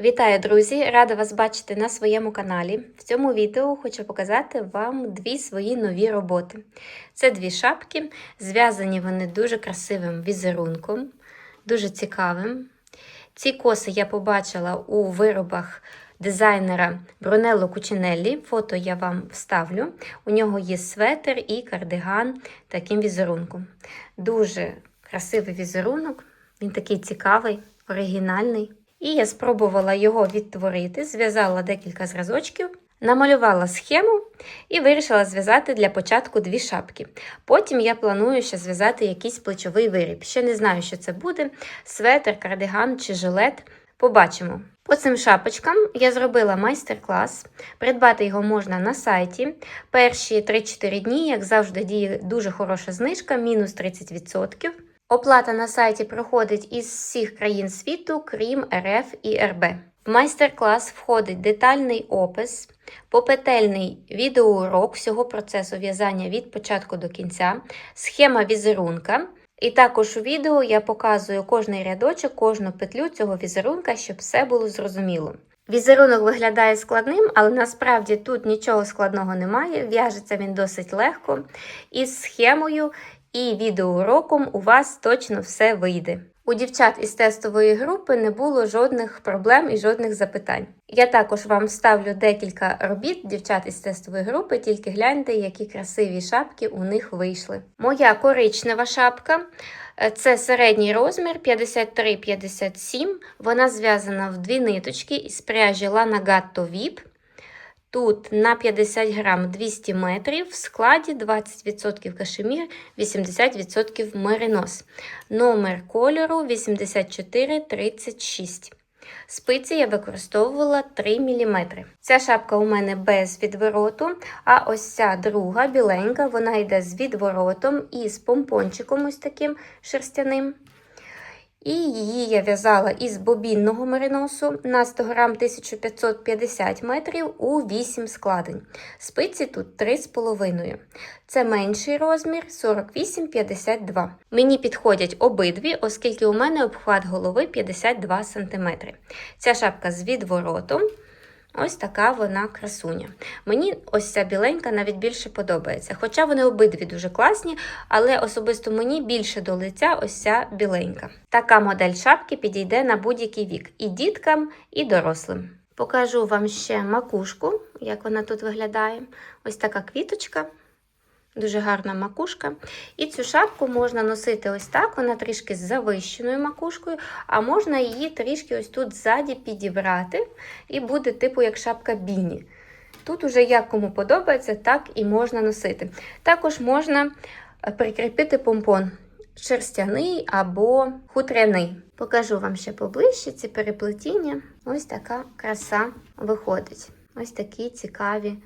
Вітаю, друзі! Рада вас бачити на своєму каналі. В цьому відео хочу показати вам дві свої нові роботи. Це дві шапки, зв'язані вони дуже красивим візерунком, дуже цікавим. Ці коси я побачила у виробах дизайнера Брунелло Кучинеллі. Фото я вам вставлю. У нього є светр і кардиган таким візерунком. Дуже красивий візерунок, він такий цікавий, оригінальний. І я спробувала його відтворити, зв'язала декілька зразочків, намалювала схему і вирішила зв'язати для початку дві шапки. Потім я планую ще зв'язати якийсь плечовий виріб. Ще не знаю, що це буде: светр, кардиган чи жилет. Побачимо. По цим шапочкам я зробила майстер-клас. Придбати його можна на сайті. Перші 3-4 дні, як завжди, діє дуже хороша знижка, мінус 30%. Оплата на сайті проходить із всіх країн світу, крім РФ і РБ. В майстер-клас входить детальний опис, попетельний відеоурок всього процесу в'язання від початку до кінця, схема візерунка. І також у відео я показую кожний рядочок, кожну петлю цього візерунка, щоб все було зрозуміло. Візерунок виглядає складним, але насправді тут нічого складного немає. В'яжеться він досить легко. Із схемою і відеоуроком у вас точно все вийде. У дівчат із тестової групи не було жодних проблем і жодних запитань. Я також вам ставлю декілька робіт дівчат із тестової групи, тільки гляньте, які красиві шапки у них вийшли. Моя коричнева шапка це середній розмір 53-57. Вона зв'язана в дві ниточки із пряжі Lana Gatto VIP. Тут на 50 грам 200 метрів, в складі 20% кашемір, 80% меринос. Номер кольору 8436. Спиці я використовувала 3 мм. Ця шапка у мене без відвороту, а ось ця друга біленька, вона йде з відворотом і з помпончиком ось таким шерстяним. І її я в'язала із бобінного мериносу на 100 грам 1550 метрів у 8 складень. Спиці тут 3,5. Це менший розмір 48-52. Мені підходять обидві, оскільки у мене обхват голови 52 см. Ця шапка з відворотом. Ось така вона красуня. Мені ось ця біленька навіть більше подобається. Хоча вони обидві дуже класні, але особисто мені більше до лиця ось ця біленька. Така модель шапки підійде на будь-який вік і діткам, і дорослим. Покажу вам ще макушку, як вона тут виглядає. Ось така квіточка. Дуже гарна макушка. І цю шапку можна носити ось так, вона трішки з завищеною макушкою, а можна її трішки ось тут ззаді підібрати, і буде типу як шапка біні. Тут уже як кому подобається, так і можна носити. Також можна прикріпити помпон шерстяний або хутряний. Покажу вам ще поближче ці переплетіння. Ось така краса виходить. Ось такі цікаві.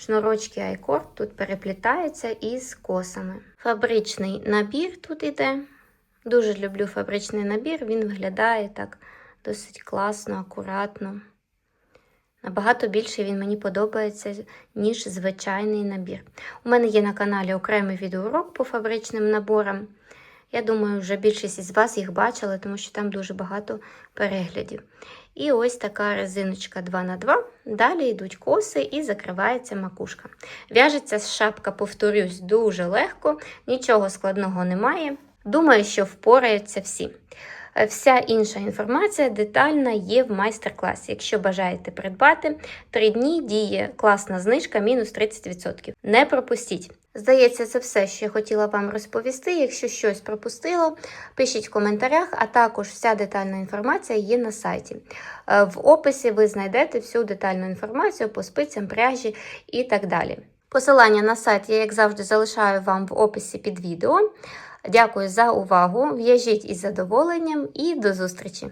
Шнурочки айкорд тут переплітаються із косами. Фабричний набір тут іде. Дуже люблю фабричний набір, він виглядає так досить класно, акуратно. Набагато більше він мені подобається, ніж звичайний набір. У мене є на каналі окремий відеоурок по фабричним наборам. Я думаю, вже більшість із вас їх бачили, тому що там дуже багато переглядів. І ось така резиночка 2х2. Далі йдуть коси і закривається макушка. В'яжеться шапка, повторюсь, дуже легко, нічого складного немає. Думаю, що впораються всі. Вся інша інформація детальна є в майстер-класі. Якщо бажаєте придбати, 3 дні діє класна знижка мінус 30%. Не пропустіть! Здається, це все, що я хотіла вам розповісти. Якщо щось пропустило, пишіть в коментарях, а також вся детальна інформація є на сайті. В описі ви знайдете всю детальну інформацію по спицям, пряжі і так далі. Посилання на сайт я, як завжди, залишаю вам в описі під відео. Дякую за увагу! В'яжіть із задоволенням і до зустрічі!